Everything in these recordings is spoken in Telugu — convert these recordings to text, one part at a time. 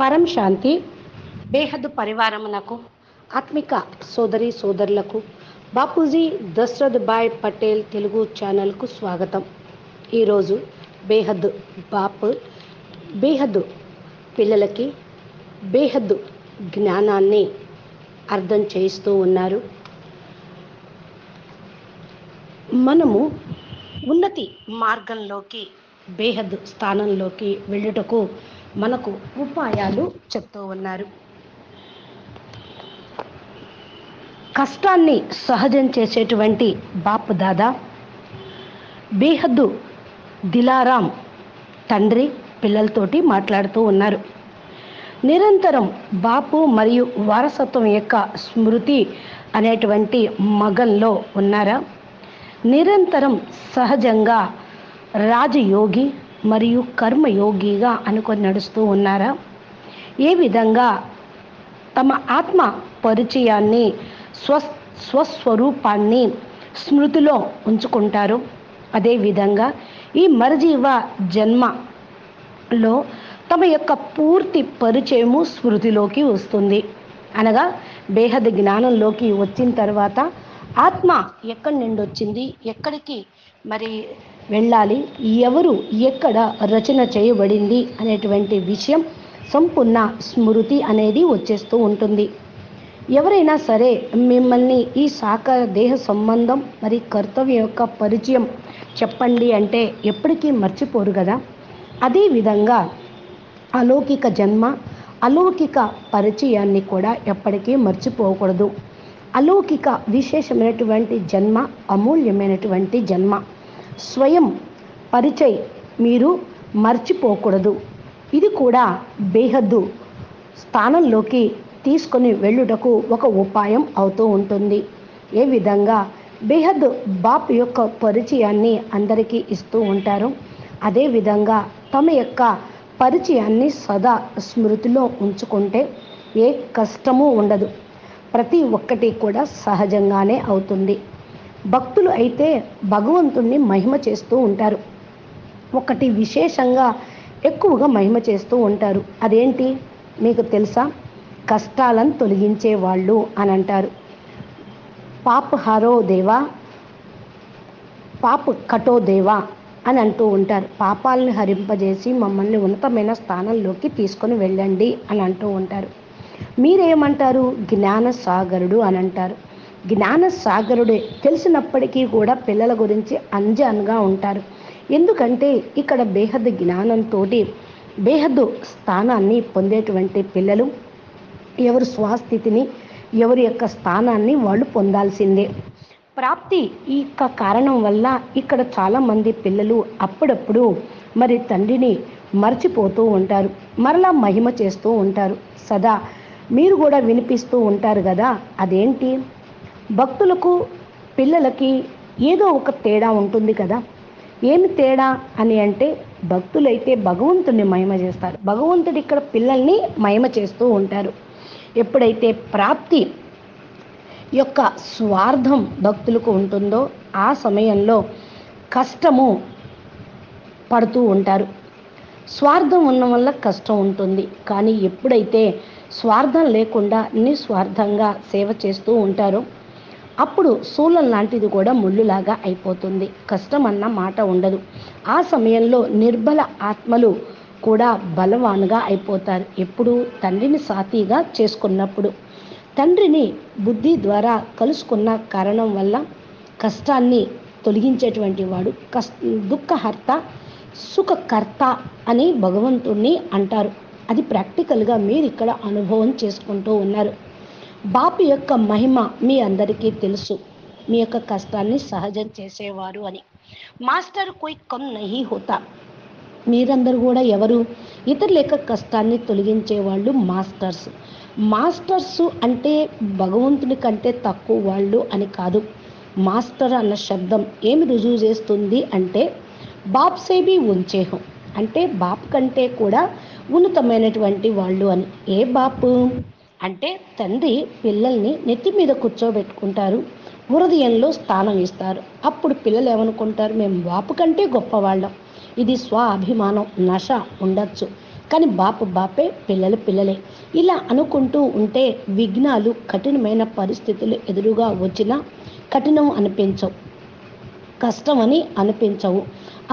పరం శాంతి బేహద్దు పరివారమునకు ఆత్మిక సోదరి సోదరులకు బాపూజీ దశరథ్ భాయ్ పటేల్ తెలుగు ఛానల్కు స్వాగతం. ఈరోజు బేహద్దు బాపు బేహద్దు పిల్లలకి బేహద్దు జ్ఞానాన్ని అర్థం చేయిస్తూ ఉన్నారు. మనము ఉన్నతి మార్గంలోకి బేహద్ స్థానంలోకి వెళ్ళుటకు మనకు ఉపాయాలు చెప్తూ ఉన్నారు. కష్టాన్ని సహజం చేసేటువంటి బాపు దాదా బేహద్దు దిలారాం తండ్రి పిల్లలతోటి మాట్లాడుతూ ఉన్నారు. నిరంతరం బాపు మరియు వారసత్వం యొక్క స్మృతి అనేటువంటి మగంలో ఉన్నారా? నిరంతరం సహజంగా రాజయోగి మరియు కర్మయోగిగా అనుకొని నడుస్తూ ఉన్నారా? ఏ విధంగా తమ ఆత్మ పరిచయాన్ని స్వ స్వస్వరూపాన్ని స్మృతిలో ఉంచుకుంటారు? అదేవిధంగా ఈ మరజీవ జన్మలో తమ యొక్క పూర్తి పరిచయము స్మృతిలోకి వస్తుంది. అనగా బేహద జ్ఞానంలోకి వచ్చిన తర్వాత ఆత్మ ఎక్కడి నుండి వచ్చింది ఎక్కడికి? మరి వెళ్ళాలి. ఎవరు ఎక్కడ రచన చేయబడింది అనేటువంటి విషయం సంపూర్ణ స్మృతి అనేది వచ్చేస్తూ ఉంటుంది. ఎవరైనా సరే మిమ్మల్ని ఈ సాకార దేహ సంబంధం మరి కర్తవ్యం యొక్క పరిచయం చెప్పండి అంటే ఎప్పటికీ మర్చిపోరు కదా. అదేవిధంగా అలౌకిక జన్మ అలౌకిక పరిచయాన్ని కూడా ఎప్పటికీ మర్చిపోకూడదు. అలౌకిక విశేషమైనటువంటి జన్మ అమూల్యమైనటువంటి జన్మ. స్వయం పరిచయ్ మీరు మర్చిపోకూడదు. ఇది కూడా బేహద్దు. స్థానంలోకి తీసుకొని వెళ్ళుటకు ఒక ఉపాయం అవుతూ ఉంటుంది. ఏ విధంగా? బేహద్ బాప్ యొక్క పరిచయాన్ని అందరికీ ఇస్తూ ఉంటారు. అదేవిధంగా తమ యొక్క పరిచయాన్ని సదా స్మృతిలో ఉంచుకుంటే ఏ కష్టము ఉండదు. ప్రతి ఒక్కటి కూడా సహజంగానే అవుతుంది. భక్తులు అయితే భగవంతుణ్ణి మహిమ చేస్తూ ఉంటారు. ఒకటి విశేషంగా ఎక్కువగా మహిమ చేస్తూ ఉంటారు. అదేంటి? మీకు తెలుసా? కష్టాలను తొలగించే వాళ్ళు అని అంటారు. పాప హరో దేవా పాప కటో దేవా అని అంటూ ఉంటారు. పాపాలను హరింపజేసి మమ్మల్ని ఉన్నతమైన స్థానంలోకి తీసుకొని వెళ్ళండి అని అంటూ ఉంటారు. మీరేమంటారు? జ్ఞాన సాగరుడు అని అంటారు. జ్ఞాన సాగరుడే తెలిసినప్పటికీ కూడా పిల్లల గురించి అంజాన్గా ఉంటారు. ఎందుకంటే ఇక్కడ బేహద్ జ్ఞానంతో బేహద్దు స్థానాన్ని పొందేటువంటి పిల్లలు ఎవరు స్వస్థితిని ఎవరి యొక్క స్థానాన్ని వాళ్ళు పొందాల్సిందే. ప్రాప్తి ఈ యొక్క కారణం వల్ల ఇక్కడ చాలామంది పిల్లలు అప్పుడప్పుడు మరి తండ్రిని మర్చిపోతూ ఉంటారు. మరలా మహిమ చేస్తూ ఉంటారు. సదా మీరు కూడా వినిపిస్తూ ఉంటారు కదా అదేంటి? భక్తులకు పిల్లలకి ఏదో ఒక తేడా ఉంటుంది కదా. ఏమి తేడా అని అంటే భక్తులైతే భగవంతుడిని మహిమ చేస్తారు. భగవంతుడు ఇక్కడ పిల్లల్ని మహిమ చేస్తూ ఉంటారు. ఎప్పుడైతే ప్రాప్తి యొక్క స్వార్థం భక్తులకు ఉంటుందో ఆ సమయంలో కష్టము పడుతూ ఉంటారు. స్వార్థం ఉన్న వల్ల కష్టం ఉంటుంది. కానీ ఎప్పుడైతే స్వార్థం లేకుండా నిస్వార్థంగా సేవ చేస్తూ ఉంటారో అప్పుడు శూలం లాంటిది కూడా ముళ్ళులాగా అయిపోతుంది. కష్టం అన్న మాట ఉండదు. ఆ సమయంలో నిర్బల ఆత్మలు కూడా బలవానుగా అయిపోతారు. ఎప్పుడు తండ్రిని సాతీగా చేసుకున్నప్పుడు. తండ్రిని బుద్ధి ద్వారా కలుసుకున్న కారణం వల్ల కష్టాన్ని తొలగించేటువంటి వాడు కష్ దుఃఖహర్త సుఖకర్త అని భగవంతుణ్ణి అంటారు. అది ప్రాక్టికల్గా మీరు ఇక్కడ అనుభవం చేసుకుంటూ ఉన్నారు. బాపు యొక్క మహిమ మీ అందరికీ తెలుసు. మీ యొక్క కష్టాన్ని సహజం చేసేవారు అని. మాస్టర్ కోయి కమ్ నహి హోతా. మీరందరూ కూడా ఎవరు? ఇతరుల యొక్క కష్టాన్ని తొలగించే వాళ్ళు మాస్టర్స్. మాస్టర్స్ అంటే భగవంతుని కంటే తక్కువ వాళ్ళు అని కాదు. మాస్టర్ అన్న శబ్దం ఏమి రుజువు చేస్తుంది అంటే బాప్సేబీ ఉంచేహం అంటే బాప్ కంటే కూడా ఉన్నతమైనటువంటి వాళ్ళు అని. ఏ బాపు? అంటే తండ్రి పిల్లల్ని నెత్తి మీద కూర్చోబెట్టుకుంటారు. హృదయంలో స్థానం ఇస్తారు. అప్పుడు పిల్లలు ఏమనుకుంటారు? మేము బాపు కంటే గొప్పవాళ్ళం. ఇది స్వ అభిమానం. నశ ఉండొచ్చు. కానీ బాపు బాపే పిల్లలు పిల్లలే. ఇలా అనుకుంటూ ఉంటే విఘ్నాలు కఠినమైన పరిస్థితులు ఎదురుగా వచ్చినా కఠినం అనిపించవు. కష్టమని అనిపించవు.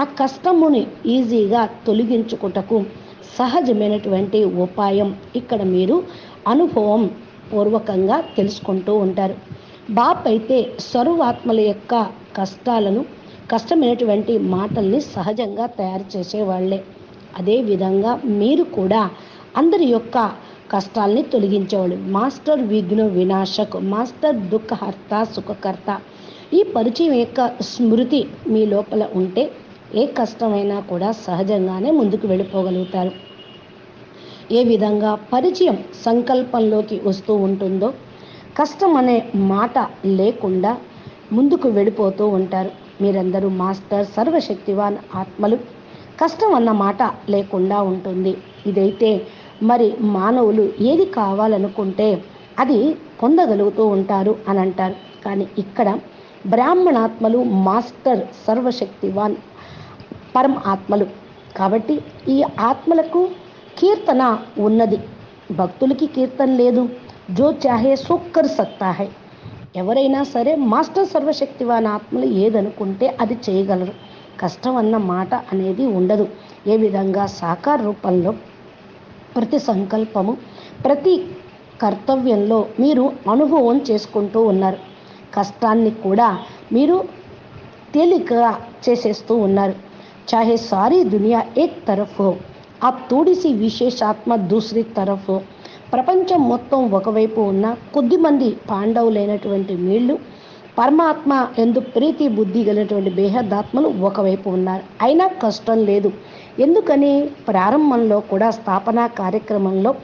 ఆ కష్టముని ఈజీగా తొలగించుకుటకు సహజమైనటువంటి ఉపాయం. ఇక్కడ మీరు అనుభవం పూర్వకంగా తెలుసుకుంటూ ఉంటారు. బాప్ అయితే సర్వాత్మల యొక్క కష్టాలను కష్టమైనటువంటి మాటల్ని సహజంగా తయారు చేసేవాళ్ళే. అదేవిధంగా మీరు కూడా అందరి యొక్క కష్టాల్ని తొలగించేవాళ్ళు. మాస్టర్ విఘ్న వినాశక్ మాస్టర్ దుఃఖహర్త సుఖకర్త. ఈ పరిచయం యొక్క స్మృతి మీ లోపల ఉంటే ఏ కష్టమైనా కూడా సహజంగానే ముందుకు వెళ్ళిపోగలుగుతారు. ఏ విధంగా పరిచయం సంకల్పంలోకి వస్తూ ఉంటుందో కష్టం అనే మాట లేకుండా ముందుకు వెళ్ళిపోతూ ఉంటారు. మీరందరూ మాస్టర్ సర్వశక్తివాన్ ఆత్మలు. కష్టం అన్న మాట లేకుండా ఉంటుంది. ఇదైతే మరి మానవులు ఏది కావాలనుకుంటే అది పొందగలుగుతూ ఉంటారు అని అంటారు. కానీ ఇక్కడ బ్రాహ్మణాత్మలు మాస్టర్ సర్వశక్తివాన్ పరమాత్మలు. కాబట్టి ఈ ఆత్మలకు కీర్తన ఉన్నది. భక్తులకి కీర్తన లేదు. జో చాహే సో కర్ సక్తా హై. ఎవరైనా సరే మాస్టర్ సర్వశక్తివాన్ ఆత్మలు ఏదనుకుంటే అది చేయగలరు. కష్టం అన్న మాట అనేది ఉండదు. ఏ విధంగా సాకార రూపంలో ప్రతి సంకల్పము ప్రతి కర్తవ్యంలో మీరు అనుభవం చేసుకుంటూ ఉన్నారు. కష్టాన్ని కూడా మీరు తేలికగా చేసేస్తూ ఉన్నారు. చాహే సారీ దునియా ఏక్ తరఫ్ ఆ తుడిసి విశేషాత్మ దూసరి తరఫ్. ప్రపంచం మొత్తం ఒకవైపు ఉన్న కొద్దిమంది పాండవులైనటువంటి వీళ్ళు పరమాత్మ ఎందు ప్రీతి బుద్ధి కలిగినటువంటి బేహదాత్మలు ఒకవైపు ఉన్నారు. అయినా కష్టం లేదు. ఎందుకని? ప్రారంభంలో కూడా స్థాపన కార్యక్రమంలో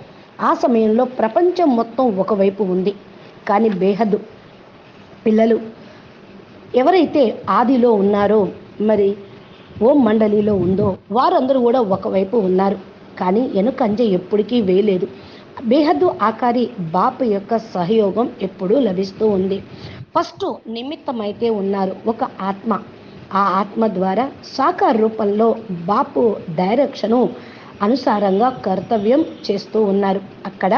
ఆ సమయంలో ప్రపంచం మొత్తం ఒకవైపు ఉంది. కానీ బేహద్దు పిల్లలు ఎవరైతే ఆదిలో ఉన్నారో మరి ఓం మండలిలో ఉందో వారందరూ కూడా ఒకవైపు ఉన్నారు. కానీ వెనుకంజ ఎప్పటికీ వేయలేదు. బేహద్దు ఆకారి బాపు యొక్క సహయోగం ఎప్పుడూ లభిస్తూ ఉంది. ఫస్ట్ నిమిత్తమైతే ఉన్నారు ఒక ఆత్మ. ఆ ఆత్మ ద్వారా సాకార రూపంలో బాపు డైరెక్షను అనుసారంగా కర్తవ్యం చేస్తూ ఉన్నారు. అక్కడ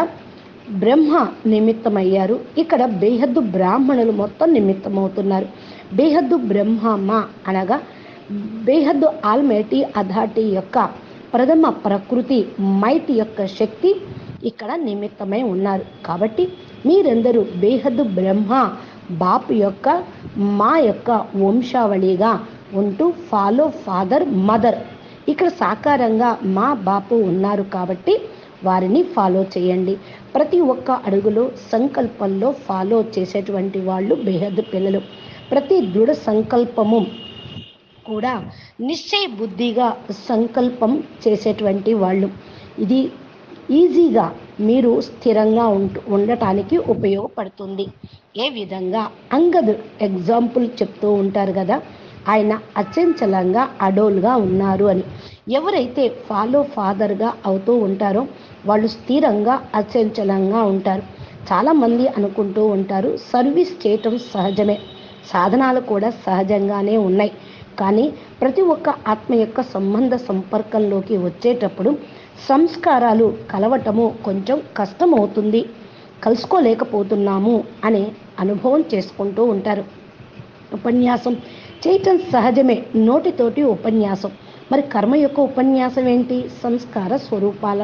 బ్రహ్మ నిమిత్తమయ్యారు. ఇక్కడ బేహద్దు బ్రాహ్మణులు మొత్తం నిమిత్తమవుతున్నారు. బేహద్దు బ్రహ్మమ్మ అనగా బేహద్దు ఆల్మేటి అధాటి యొక్క ప్రథమ ప్రకృతి మైట్ యొక్క శక్తి ఇక్కడ నిమిత్తమై ఉన్నారు. కాబట్టి మీరందరూ బేహద్దు బ్రహ్మ బాపు యొక్క మా యొక్క వంశావళిగా ఉంటూ ఫాలో ఫాదర్ మదర్. ఇక్కడ సాకారంగా మా బాపు ఉన్నారు కాబట్టి వారిని ఫాలో చేయండి. ప్రతి ఒక్క అడుగులో సంకల్పంలో ఫాలో చేసేటువంటి వాళ్ళు బేహద్దు పిల్లలు. ప్రతి దృఢ సంకల్పము కూడా నిశ్చయ బుద్ధిగా సంకల్పం చేసేటువంటి వాళ్ళు. ఇది ఈజీగా మీరు స్థిరంగా ఉంటు ఉండటానికి ఉపయోగపడుతుంది. ఏ విధంగా? అంగద్ ఎగ్జాంపుల్ చెప్తూ ఉంటారు కదా ఆయన అచంచలంగా అడోల్గా ఉన్నారు అని. ఎవరైతే ఫాలో ఫాదర్గా అవుతూ ఉంటారో వాళ్ళు స్థిరంగా అచంచలంగా ఉంటారు. చాలామంది అనుకుంటూ ఉంటారు సర్వీస్ చేయటం సహజమే. సాధనాలు కూడా సహజంగానే ఉన్నాయి. కానీ ప్రతి ఒక్క ఆత్మ యొక్క సంబంధ సంపర్కంలోకి వచ్చేటప్పుడు సంస్కారాలు కలవటము కొంచెం కష్టమవుతుంది. కలుసుకోలేకపోతున్నాము అనే అనుభవం చేసుకుంటూ ఉంటారు. ఉపన్యాసం. చేయటం సహజమే నోటితోటి ఉపన్యాసం. మరి కర్మ యొక్క ఉపన్యాసం ఏంటి? సంస్కార స్వరూపాల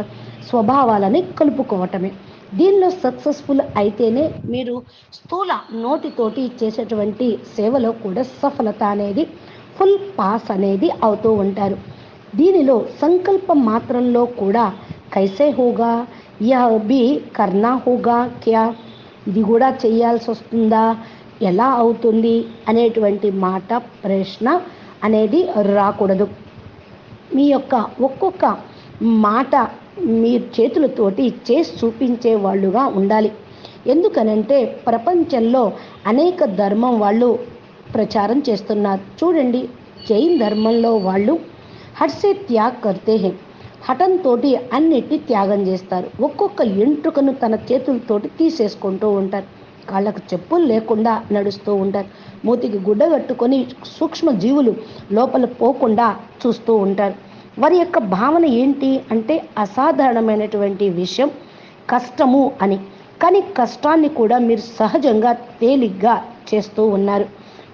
స్వభావాలని కలుపుకోవటమే. దీనిలో సక్సెస్ఫుల్ అయితేనే మీరు స్థూల నోటితోటి చేసేటువంటి సేవలో కూడా సఫలత అనేది ఫుల్ పాస్ అనేది అవుతూ ఉంటారు. దీనిలో సంకల్పం మాత్రంలో కూడా కైసే హోగా యహ బి కర్నా హోగా క్యా? ఇది కూడా చేయాల్సి వస్తుందా? ఎలా అవుతుంది? అనేటువంటి మాట ప్రశ్న అనేది రాకూడదు. మీ యొక్క ఒక్కొక్క మాట మీ చేతులతోటి చేసి చూపించే వాళ్ళుగా ఉండాలి. ఎందుకనంటే ప్రపంచంలో అనేక ధర్మం వాళ్ళు ప్రచారం చేస్తున్నారు. చూడండి జైన్ ధర్మంలో వాళ్ళు హట్సే త్యాగ్ కర్తే హే. హఠంతోటి అన్నిటి త్యాగం చేస్తారు. ఒక్కొక్క ఎంట్రుకను తన చేతులతోటి తీసేసుకుంటూ ఉంటారు. కాళ్ళకు చెప్పులు లేకుండా నడుస్తూ ఉంటారు. మూతికి గుడ్డ కట్టుకొని సూక్ష్మ జీవులు లోపల పోకుండా చూస్తూ ఉంటారు. వారి యొక్క భావన ఏంటి అంటే అసాధారణమైనటువంటి విషయం కష్టము అని. కానీ కష్టాన్ని కూడా మీరు సహజంగా తేలిగ్గా చేస్తూ ఉన్నారు.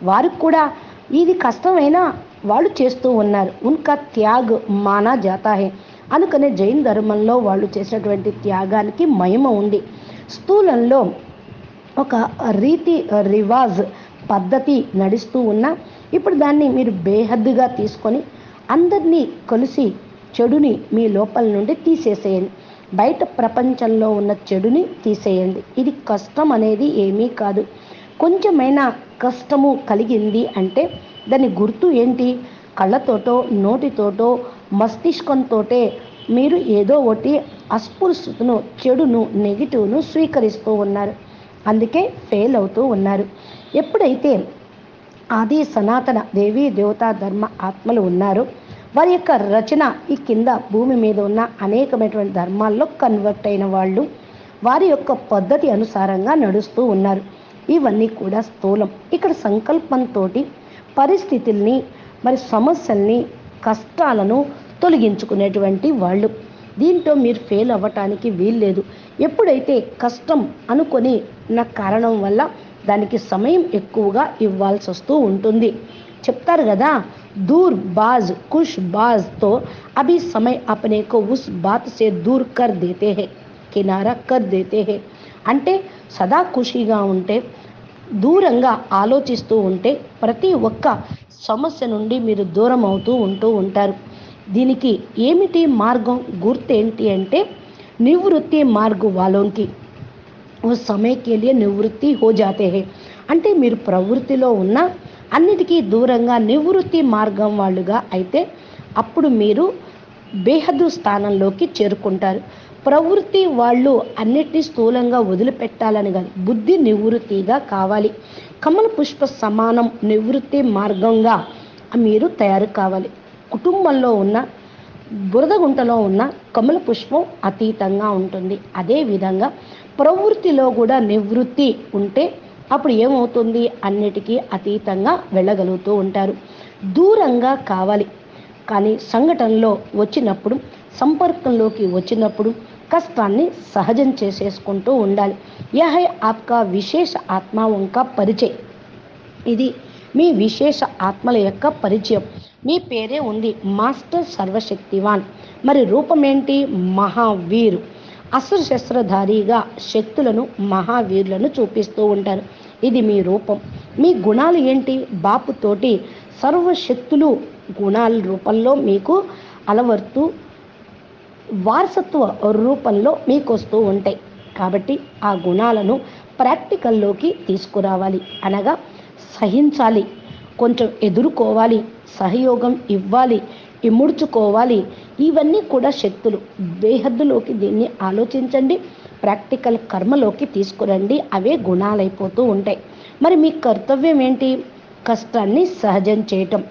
వారికి కూడా ఇది కష్టమైనా వాళ్ళు చేస్తూ ఉన్నారు. ఉన్కా త్యాగ్ మానా జాతాహే అందుకనే జైన్ ధర్మంలో వాళ్ళు చేసినటువంటి త్యాగానికి మహిమ ఉంది. స్థూలంలో ఒక రీతి రివాజ్ పద్ధతి నడుస్తూ ఉన్నా ఇప్పుడు దాన్ని మీరు బేహద్దుగా తీసుకొని అందరినీ కలిసి చెడుని మీ లోపల నుండి తీసేసేయండి. బయట ప్రపంచంలో ఉన్న చెడుని తీసేయండి. ఇది కష్టం అనేది ఏమీ కాదు. కొంచెమైనా కష్టము కలిగింది అంటే దాని గుర్తు ఏంటి? కళ్ళతోటో నోటితోటో మస్తిష్కంతోటే మీరు ఏదో ఒకటి అస్పృశ్యతను చెడును నెగిటివ్ను స్వీకరిస్తూ ఉన్నారు. అందుకే ఫెయిల్ అవుతూ ఉన్నారు. ఎప్పుడైతే ఆది సనాతన దేవీ దేవతా ధర్మ ఆత్మలు ఉన్నారో వారి యొక్క రచన ఈ కింద భూమి మీద ఉన్న అనేకమైనటువంటి ధర్మాల్లో కన్వర్ట్ అయిన వాళ్ళు వారి యొక్క పద్ధతి అనుసారంగా నడుస్తూ ఉన్నారు. ఇవన్నీ కూడా స్థూలం. ఇక్కడ సంకల్పంతో పరిస్థితుల్ని మరి సమస్యల్ని కష్టాలను తొలగించుకునేటువంటి వాళ్ళు. దీంట్లో మీరు ఫెయిల్ అవ్వటానికి వీల్లేదు. ఎప్పుడైతే కష్టం అనుకొని నా కారణం వల్ల దానికి సమయం ఎక్కువగా ఇవ్వాల్సి వస్తూ ఉంటుంది. చెప్తారు కదా దూర్ బాజ్ కుష్ బాజ్తో అభి సమయ అపనేకో ఉస్ బాత్ సే దూర్ కర్ దేతే హే కినారా కర్ దేతే హే. అంటే సదా ఖుషీగా ఉంటే దూరంగా ఆలోచిస్తూ ఉంటే ప్రతి ఒక్క సమస్య నుండి మీరు దూరం అవుతూ ఉంటూ ఉంటారు. దీనికి ఏమిటి మార్గం గుర్తేంటి అంటే నివృత్తి మార్గు వాళ్ళకి ఓ సమయకే లియే నివృత్తి హో జాతే హే. అంటే మీరు ప్రవృత్తిలో ఉన్న అన్నిటికీ దూరంగా నివృత్తి మార్గం వాళ్ళుగా అయితే అప్పుడు మీరు బేహద్దు స్థానంలోకి చేరుకుంటారు. ప్రవృత్తి వాళ్ళు అన్నిటినీ స్థూలంగా వదిలిపెట్టాలని కాదు. బుద్ధి నివృత్తిగా కావాలి. కమల పుష్ప సమానం నివృత్తి మార్గంగా మీరు తయారు కావాలి. కుటుంబంలో ఉన్న బురద గుంటలో ఉన్న కమల పుష్పం అతీతంగా ఉంటుంది. అదేవిధంగా ప్రవృత్తిలో కూడా నివృత్తి ఉంటే అప్పుడు ఏమవుతుంది? అన్నిటికీ అతీతంగా వెళ్ళగలుగుతూ ఉంటారు. దూరంగా కావాలి. కానీ సంఘటనలో వచ్చినప్పుడు సంపర్కంలోకి వచ్చినప్పుడు కష్టాన్ని సహజం చేసేసుకుంటూ ఉండాలి. యహ ఆప్కా విశేష ఆత్మ వంక పరిచయం. ఇది మీ విశేష ఆత్మల యొక్క పరిచయం. మీ పేరే ఉంది మాస్టర్ సర్వశక్తివాన్. మరి రూపం ఏంటి మహావీరు అస్త్రశస్త్రధారిగా శక్తులను మహావీరులను చూపిస్తూ ఉంటారు. ఇది మీ రూపం. మీ గుణాలు ఏంటి? బాపుతోటి సర్వశక్తులు గుణాల రూపంలో మీకు అలవర్తూ వారసత్వ రూపంలో మీకు వస్తూ ఉంటాయి కాబట్టి ఆ గుణాలను ప్రాక్టికల్లోకి తీసుకురావాలి. అనగా సహించాలి. కొంచెం ఎదుర్కోవాలి. సహయోగం ఇవ్వాలి. ఇముడ్చుకోవాలి. ఇవన్నీ కూడా శక్తులు. బేహద్దులోకి దీన్ని ఆలోచించండి. ప్రాక్టికల్ కర్మలోకి తీసుకురండి. అవే గుణాలైపోతూ ఉంటాయి. మరి మీ కర్తవ్యం ఏంటి? కష్టాన్ని సహజం చేయటం.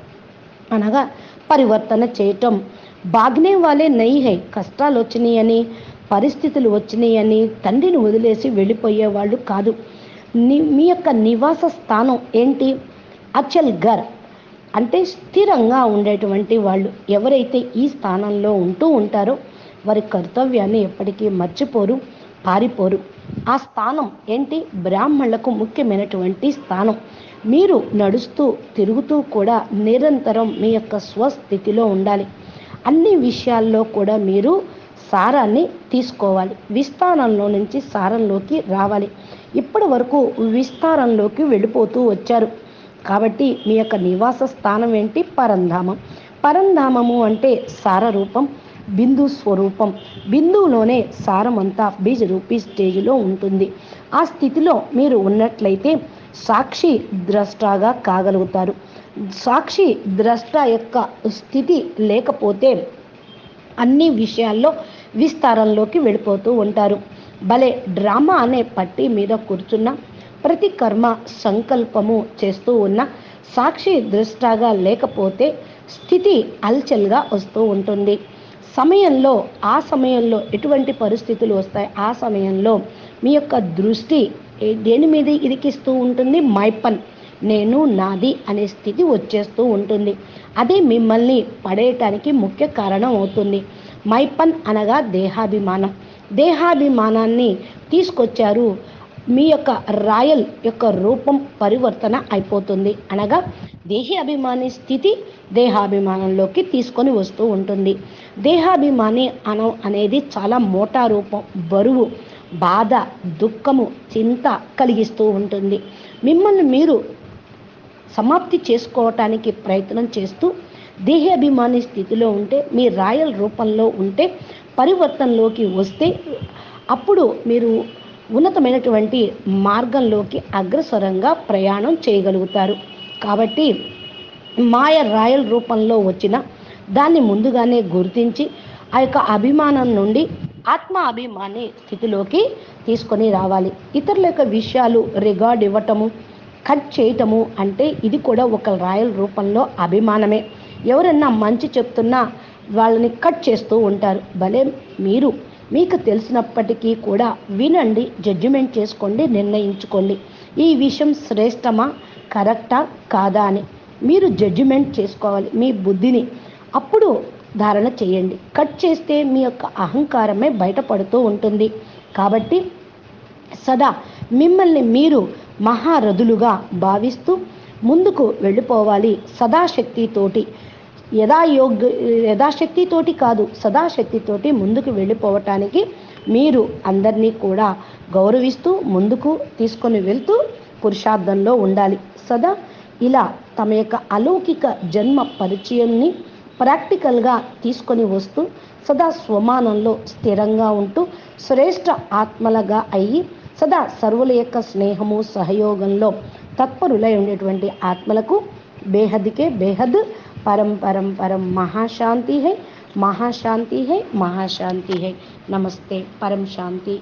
అనగా పరివర్తన చేయటం. బాగ్నే వాళ్ళే నై హై కష్టాలు వచ్చినాయని పరిస్థితులు వచ్చినాయని తండ్రిని వదిలేసి వెళ్ళిపోయేవాళ్ళు కాదు. ని మీ యొక్క నివాస స్థానం ఏంటి? అచల్ గర్ అంటే స్థిరంగా ఉండేటువంటి వాళ్ళు ఎవరైతే ఈ స్థానంలో ఉంటూ ఉంటారో వారి కర్తవ్యాన్ని ఎప్పటికీ మర్చిపోరు పారిపోరు. ఆ స్థానం ఏంటి? బ్రాహ్మణులకు ముఖ్యమైనటువంటి స్థానం. మీరు నడుస్తూ తిరుగుతూ కూడా నిరంతరం మీ యొక్క స్వస్థితిలో ఉండాలి. అన్ని విషయాల్లో కూడా మీరు సారాన్ని తీసుకోవాలి. విస్తారంలో నుంచి సారంలోకి రావాలి. ఇప్పటి వరకు విస్తారంలోకి వెళ్ళిపోతూ వచ్చారు. కాబట్టి మీ యొక్క నివాస స్థానం ఏంటి? పరంధామం. పరంధామము అంటే సారరూపం బిందు స్వరూపం. బిందువులోనే సారమంతా బీజ రూపీ స్టేజ్లో ఉంటుంది. ఆ స్థితిలో మీరు ఉన్నట్లయితే సాక్షి ద్రష్టాగా కాగలుగుతారు. సాక్షి ద్రష్ట యొక్క స్థితి లేకపోతే అన్ని విషయాల్లో విస్తారంలోకి వెళ్ళిపోతూ ఉంటారు. భలే డ్రామా అనే పట్టి మీద కూర్చున్న ప్రతి కర్మ సంకల్పము చేస్తూ ఉన్న సాక్షి దృష్టాగా లేకపోతే స్థితి అల్చల్గా వస్తూ ఉంటుంది. సమయంలో ఆ సమయంలో ఎటువంటి పరిస్థితులు వస్తాయి? ఆ సమయంలో మీ యొక్క దృష్టి దేని మీద ఇరికిస్తూ ఉంటుంది? మైపన్. నేను నాది అనే స్థితి వచ్చేస్తూ ఉంటుంది. అదే మిమ్మల్ని పడేయటానికి ముఖ్య కారణం అవుతుంది. మైపన్ అనగా దేహాభిమానం. దేహాభిమానాన్ని తీసుకొచ్చారు. మీ యొక్క రాయల్ యొక్క రూపం పరివర్తన అయిపోతుంది. అనగా దేహి అభిమాని స్థితి దేహాభిమానంలోకి తీసుకొని వస్తూ ఉంటుంది. దేహాభిమాని అనం అనేది చాలా మోటా రూపం. బరువు బాధ దుఃఖము చింత కలిగిస్తూ ఉంటుంది. మిమ్మల్ని మీరు సమాప్తి చేసుకోవటానికి ప్రయత్నం చేస్తూ దేహాభిమాని స్థితిలో ఉంటే మీ రాయల్ రూపంలో ఉంటే పరివర్తనలోకి వస్తే అప్పుడు మీరు ఉన్నతమైనటువంటి మార్గంలోకి అగ్రసరంగా ప్రయాణం చేయగలుగుతారు. కాబట్టి మాయ రాయల్ రూపంలో వచ్చిన దాన్ని ముందుగానే గుర్తించి ఆ యొక్క అభిమానం నుండి ఆత్మ అభిమాని స్థితిలోకి తీసుకొని రావాలి. ఇతరుల యొక్క విషయాలు రికార్డ్ ఇవ్వటము కట్ చేయటము అంటే ఇది కూడా ఒక రాయల్ రూపంలో అభిమానమే. ఎవరన్నా మంచి చెప్తున్నా వాళ్ళని కట్ చేస్తూ ఉంటారు. భలే మీరు. మీకు తెలిసినప్పటికీ కూడా వినండి జడ్జిమెంట్ చేసుకోండి నిర్ణయించుకోండి. ఈ విషయం శ్రేష్టమా? కరెక్టా? కాదా అని. మీరు జడ్జిమెంట్ చేసుకోవాలి మీ బుద్ధిని. అప్పుడు ధారణ చేయండి. కట్ చేస్తే మీ యొక్క అహంకారమే బయటపడుతూ ఉంటుంది. కాబట్టి సదా మిమ్మల్ని మీరు మహారథులుగా భావిస్తూ ముందుకు వెళ్ళిపోవాలి సదాశక్తితోటి. యథాయోగ్య యథాశక్తితోటి కాదు సదాశక్తితోటి ముందుకు వెళ్ళిపోవటానికి మీరు అందరినీ కూడా గౌరవిస్తూ ముందుకు తీసుకొని వెళ్తూ పురుషార్థంలో ఉండాలి. సదా ఇలా తమ యొక్క అలౌకిక జన్మ పరిచయాన్ని ప్రాక్టికల్గా తీసుకొని వస్తూ సదా స్వమానంలో స్థిరంగా ఉంటూ శ్రేష్ఠ ఆత్మలుగా అయ్యి సదా సర్వుల యొక్క స్నేహము సహయోగంలో తత్పరులై ఉండేటువంటి ఆత్మలకు బేహద్కే బేహద్ పరం పరం పరం మహాశాంతి హై మహాశాంతి హై మహాశాంతి హై నమస్తే పరం శాంతి.